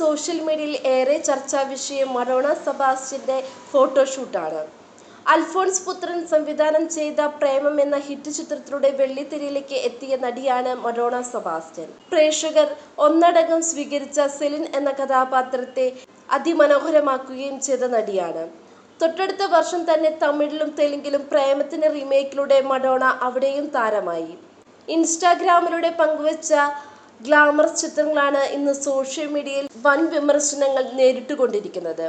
Social മീഡിയയിൽ ഏറെ ചർച്ചാ വിഷയം മറോണ സെബാസ്റ്റ്യന്റെ ഫോട്ടോഷൂട്ടാണ് അൽഫോൺസ് പുത്രൻ സംവിധാനം ചെയ്ത പ്രേമം എന്ന ഹിറ്റ് ചിത്രത്തിലൂടെ വെള്ളിത്തിരയിലേക്ക് എത്തിയ നടിയാണ് മറോണ സെബാസ്റ്റ്യൻ. പ്രേക്ഷകർ ഒന്നടങ്കം സ്വീകരിച്ച സെലിൻ എന്ന കഥാപാത്രത്തെ അതിമനോഹരമാക്കുകയും ചെയ്ത നടിയാണ്. തൊട്ടടുത്ത വർഷം തന്നെ തമിഴിലും തെലുങ്കിലും പ്രേമത്തിന്റെ റീമേക്കിലൂടെ മഡോണ അവിടെയും താരമായി. ഇൻസ്റ്റാഗ്രാമിലൂടെ പങ്കുവച്ച ഗ്ലാമർ ചിത്രങ്ങളാണ് ഇന്ന് സോഷ്യൽ മീഡിയയിൽ വൻ വിമർശനങ്ങൾ നേരിട്ടുകൊണ്ടിരിക്കുന്നത്.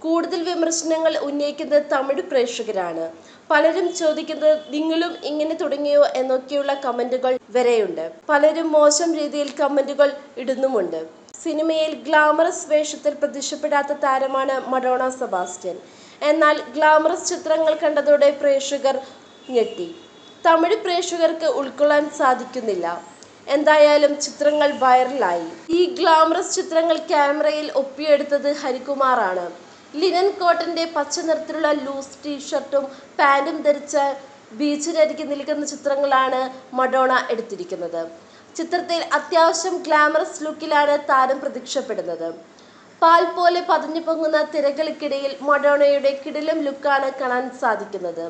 കൂടുതൽ വിമർശനങ്ങൾ ഉന്നയിക്കുന്നത് തമിഴ് പ്രേക്ഷകരാണ്. പലരും ചോദിക്കുന്നത് നിങ്ങളും ഇങ്ങനെ തുടങ്ങിയോ? എന്നൊക്കെയുള്ള കമന്റുകൾ വരെയുണ്ട്. പലരും മോശം രീതിയിൽ കമന്റുകൾ ഇടുന്നുമുണ്ട്. സിനിമയിൽ ഗ്ലാമറസ് വേഷത്തിൽ പ്രത്യക്ഷപ്പെടാത്ത താരമാണ് മഡോണ സെബാസ്റ്റ്യൻ. എന്നാൽ ഗ്ലാമറസ് ചിത്രങ്ങൾ കണ്ടതോടെ പ്രേക്ഷകർ ഞെട്ടി. തമിഴ് പ്രേക്ഷകർക്ക് ഉൾക്കൊള്ളാൻ സാധിക്കുന്നില്ല. എന്തായാലും ചിത്രങ്ങൾ വൈറലായി. ഈ ഗ്ലാമറസ് ചിത്രങ്ങൾ ക്യാമറയിൽ ഒപ്പിയെടുത്തത് ഹരികുമാറാണ്. ലിനൻ കോട്ടന്റെ പച്ച നിറത്തിലുള്ള ലൂസ് ടീഷർട്ടും പാന്റും ധരിച്ച ബീച്ചിനരികെ നിൽക്കുന്ന ചിത്രങ്ങളാണ് മഡോണ എടുത്തിരിക്കുന്നത്. ചിത്രത്തിൽ അത്യാവശ്യം ഗ്ലാമറസ് ലുക്കിലാണ് താരം പ്രത്യക്ഷപ്പെടുന്നത്. പാൽ പോലെ പതിഞ്ഞു പൊങ്ങുന്ന തിരകൾക്കിടയിൽ മഡോണയുടെ കിടിലം ലുക്കാണ് കാണാൻ സാധിക്കുന്നത്.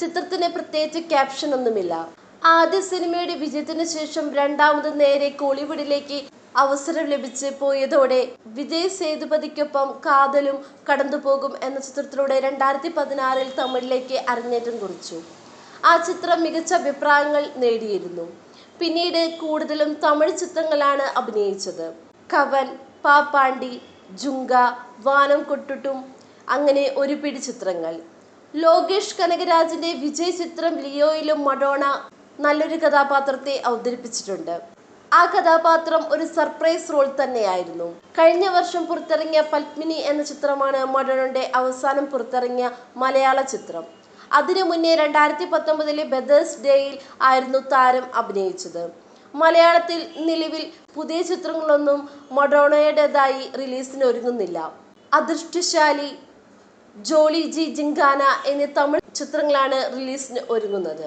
ചിത്രത്തിന് പ്രത്യേകിച്ച് ക്യാപ്ഷൻ ഒന്നുമില്ല ആദ്യ സിനിമയുടെ വിജയത്തിന് ശേഷം രണ്ടാമത് നേരെ കോളിവുഡിലേക്ക് അവസരം ലഭിച്ച് പോയതോടെ വിജയ് സേതുപതിക്കൊപ്പം കാതലും കടന്നുപോകും എന്ന ചിത്രത്തിലൂടെ രണ്ടായിരത്തി പതിനാറിൽ തമിഴിലേക്ക് അരങ്ങേറ്റം കുറിച്ചു. ആ ചിത്രം മികച്ച അഭിപ്രായങ്ങൾ നേടിയിരുന്നു. പിന്നീട് കൂടുതലും തമിഴ് ചിത്രങ്ങളാണ് അഭിനയിച്ചത്. കവൻ പാപ്പാണ്ടി ജുങ്ക വാനം കൊട്ടുട്ടും അങ്ങനെ ഒരു പിടി ചിത്രങ്ങൾ. ലോകേഷ് കനകരാജിന്റെ വിജയ് ചിത്രം ലിയോയിലും മഡോണ നല്ലൊരു കഥാപാത്രത്തെ അവതരിപ്പിച്ചിട്ടുണ്ട്. ആ കഥാപാത്രം ഒരു സർപ്രൈസ് റോൾ തന്നെയായിരുന്നു. കഴിഞ്ഞ വർഷം പുറത്തിറങ്ങിയ പത്മിനി എന്ന ചിത്രമാണ് മഡോണയുടെ അവസാനം പുറത്തിറങ്ങിയ മലയാള ചിത്രം. അതിനു മുന്നേ രണ്ടായിരത്തി പത്തൊമ്പതിലെ ബദേഴ്സ് ഡേയിൽ ആയിരുന്നു താരം അഭിനയിച്ചത്. മലയാളത്തിൽ നിലവിൽ പുതിയ ചിത്രങ്ങളൊന്നും മഡോണയുടേതായി റിലീസിന് ഒരുങ്ങുന്നില്ല. അദൃഷ്ടശാലി ജോളി ജി ജിങ്കാന എന്നീ തമിഴ് ചിത്രങ്ങളാണ് റിലീസിന് ഒരുങ്ങുന്നത്.